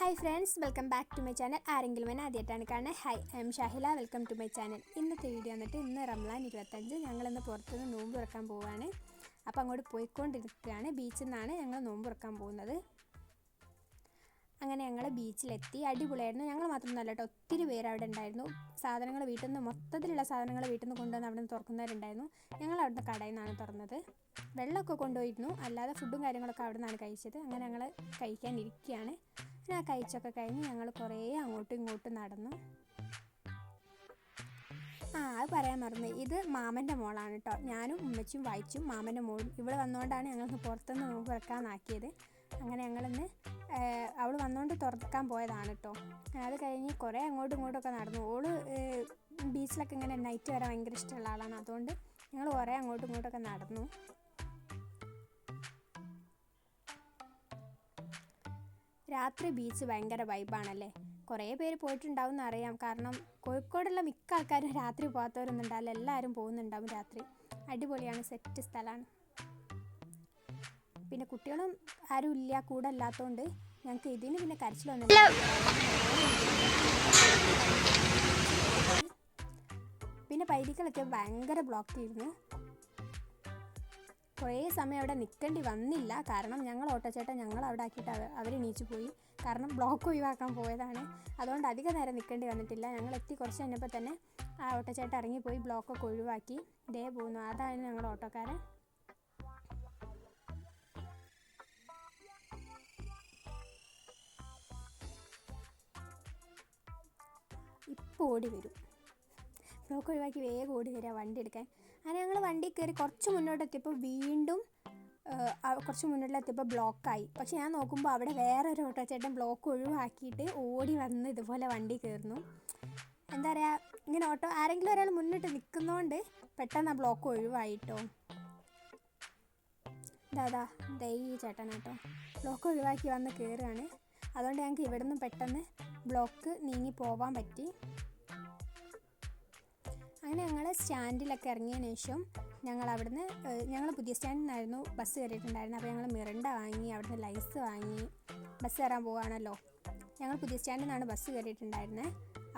Hi friends welcome back to my channel ആരെങ്കിലും എന്നെ ആദ്യമായിട്ടാണ് കാണുന്നത് hi I'm Shahila. Welcome to my channel ഇന്നത്തെ വീഡിയോ വന്നിട്ട് ഇന്ന് റംലാൻ ഇരുപത്തഞ്ച്. ഞങ്ങളിന്ന് പുറത്തുനിന്ന് നോമ്പ് തുറക്കാൻ പോവുകയാണ് അപ്പോൾ അങ്ങോട്ട് പോയിക്കൊണ്ടിരിക്കുകയാണ്. ബീച്ചിൽ നിന്നാണ് ഞങ്ങൾ നോമ്പ് തുറക്കാൻ പോകുന്നത്. അങ്ങനെ ഞങ്ങൾ ബീച്ചിലെത്തി അടിപൊളിയായിരുന്നു. ഞങ്ങൾ മാത്രമൊന്നുമല്ല കേട്ടോ ഒത്തിരി പേര് അവിടെ ഉണ്ടായിരുന്നു. സാധനങ്ങൾ വീട്ടിൽ നിന്ന് മൊത്തത്തിലുള്ള സാധനങ്ങൾ വീട്ടിൽ നിന്ന് കൊണ്ടുവന്ന് അവിടെ നിന്ന് തുറക്കുന്നവരുണ്ടായിരുന്നു. ഞങ്ങൾ അവിടുന്ന് കടയിൽ നിന്നാണ് തുറന്നത്. വെള്ളമൊക്കെ കൊണ്ടുപോയിരുന്നു. അല്ലാതെ ഫുഡും കാര്യങ്ങളൊക്കെ അവിടെ നിന്നാണ് കഴിച്ചത്. അങ്ങനെ ഞങ്ങൾ കഴിക്കാനിരിക്കുകയാണ്. പിന്നെ ആ കഴിച്ചൊക്കെ കഴിഞ്ഞ് ഞങ്ങൾ കുറേ അങ്ങോട്ടും ഇങ്ങോട്ടും നടന്നു. ആ അത് പറയാൻ മറന്നു. ഇത് മാമന്റെ മോളാണ് കേട്ടോ ഞാനും ഉമ്മച്ചും വായിച്ചും മാമന്റെ മോളും. ഇവിടെ വന്നുകൊണ്ടാണ് ഞങ്ങൾക്ക് പുറത്തുനിന്ന് തുറക്കാനാക്കിയത്. അങ്ങനെ ഞങ്ങളിന്ന് അവൾ വന്നുകൊണ്ട് തുറക്കാൻ പോയതാണ് കേട്ടോ അത് കഴിഞ്ഞ് കുറേ അങ്ങോട്ടും ഇങ്ങോട്ടൊക്കെ നടന്നു. ഓൾ ബീച്ചിലൊക്കെ ഇങ്ങനെ നൈറ്റ് വരാൻ ഭയങ്കര ഇഷ്ടമുള്ള ആളാണ്. അതുകൊണ്ട് ഞങ്ങൾ കുറേ അങ്ങോട്ടും ഇങ്ങോട്ടൊക്കെ നടന്നു. രാത്രി ബീച്ച് ഭയങ്കര വൈബാണല്ലേ കുറേ പേര് പോയിട്ടുണ്ടാവും എന്നറിയാം കാരണം കോഴിക്കോടുള്ള മിക്ക ആൾക്കാരും രാത്രി പോകാത്തവരൊന്നും ഉണ്ടാവില്ല എല്ലാവരും പോകുന്നുണ്ടാവും രാത്രി. അടിപൊളിയാണ്. സെറ്റ് സ്ഥലമാണ്. പിന്നെ കുട്ടികളും ആരും ഇല്ല. കൂടെ അല്ലാത്തതുകൊണ്ട് ഞങ്ങൾക്ക് ഇതിന് പിന്നെ കരച്ചിലൊന്നും പിന്നെ പൈരികളൊക്കെ ഭയങ്കര ബ്ലോക്ക് ചെയ്തിരുന്നു കുറേ സമയം അവിടെ നിൽക്കേണ്ടി വന്നില്ല. കാരണം ഞങ്ങൾ ഓട്ടോച്ചേട്ടൻ ഞങ്ങൾ അവിടെ ആക്കിയിട്ട് അവ അവർ എണീച്ചു പോയി. കാരണം ബ്ലോക്ക് ഒഴിവാക്കാൻ പോയതാണ്. അതുകൊണ്ട് അധിക നേരം നിൽക്കേണ്ടി വന്നിട്ടില്ല. ഞങ്ങൾ എത്തി കുറച്ച് കഴിഞ്ഞപ്പോൾ തന്നെ ആ ഓട്ടോച്ചേട്ടൻ ഇറങ്ങിപ്പോയി ബ്ലോക്കൊക്കെ ഒഴിവാക്കി. ദേ പോകുന്നു അതാണ് ഞങ്ങൾ ഓട്ടോക്കാരൻ. ഇപ്പോൾ ഓടി വരും. ബ്ലോക്ക് ഒഴിവാക്കി വേഗം ഓടി വരിക വണ്ടി എടുക്കാൻ. അങ്ങനെ ഞങ്ങൾ വണ്ടി കയറി കുറച്ച് മുന്നോട്ടെത്തിയപ്പോൾ വീണ്ടും കുറച്ച് മുന്നോട്ടിലെത്തിയപ്പോൾ ബ്ലോക്കായി. പക്ഷെ ഞാൻ നോക്കുമ്പോൾ അവിടെ വേറെ ഒരു ഓട്ടോ ചേട്ടൻ ബ്ലോക്ക് ഒഴിവാക്കിയിട്ട് ഓടി വന്ന് ഇതുപോലെ വണ്ടി കയറുന്നു. എന്താ പറയുക ഇങ്ങനെ ഓട്ടോ ആരെങ്കിലും ഒരാൾ മുന്നിട്ട് നിൽക്കുന്നതുകൊണ്ട് പെട്ടെന്ന് ആ ബ്ലോക്ക് ഒഴിവായിട്ടോ. ദാദാ ദേ ചേട്ടൻ കേട്ടോ. ബ്ലോക്ക് ഒഴിവാക്കി വന്ന് കയറുകയാണ്. അതുകൊണ്ട് ഞങ്ങൾക്ക് ഇവിടെ നിന്ന് പെട്ടെന്ന് ബ്ലോക്ക് നീങ്ങി പോവാൻ പറ്റി. അങ്ങനെ ഞങ്ങൾ സ്റ്റാൻഡിലൊക്കെ ഇറങ്ങിയതിന് ശേഷം ഞങ്ങൾ അവിടുന്ന് ഞങ്ങൾ പുതിയ സ്റ്റാൻഡിൽ നിന്നായിരുന്നു ബസ് കയറിയിട്ടുണ്ടായിരുന്നത് അപ്പോൾ ഞങ്ങൾ മിറണ്ട വാങ്ങി അവിടുന്ന് ലൈസ് വാങ്ങി ബസ് കയറാൻ പോവുകയാണല്ലോ ഞങ്ങൾ പുതിയ സ്റ്റാൻഡിൽ നിന്നാണ് ബസ് കയറിയിട്ടുണ്ടായിരുന്നത്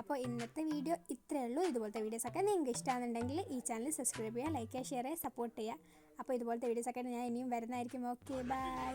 അപ്പോൾ ഇന്നത്തെ വീഡിയോ ഇത്രയേ ഉള്ളൂ. ഇതുപോലത്തെ വീഡിയോസൊക്കെ നിങ്ങൾക്ക് ഇഷ്ടമാണെന്നുണ്ടെങ്കിൽ ഈ ചാനൽ സബ്സ്ക്രൈബ് ചെയ്യുക ലൈക്ക് ചെയ്യുക ഷെയർ ചെയ്യുക സപ്പോർട്ട് ചെയ്യുക. അപ്പോൾ ഇതുപോലത്തെ വീഡിയോസൊക്കെ ഞാൻ ഇനിയും വരുന്നതായിരിക്കും. Okay bye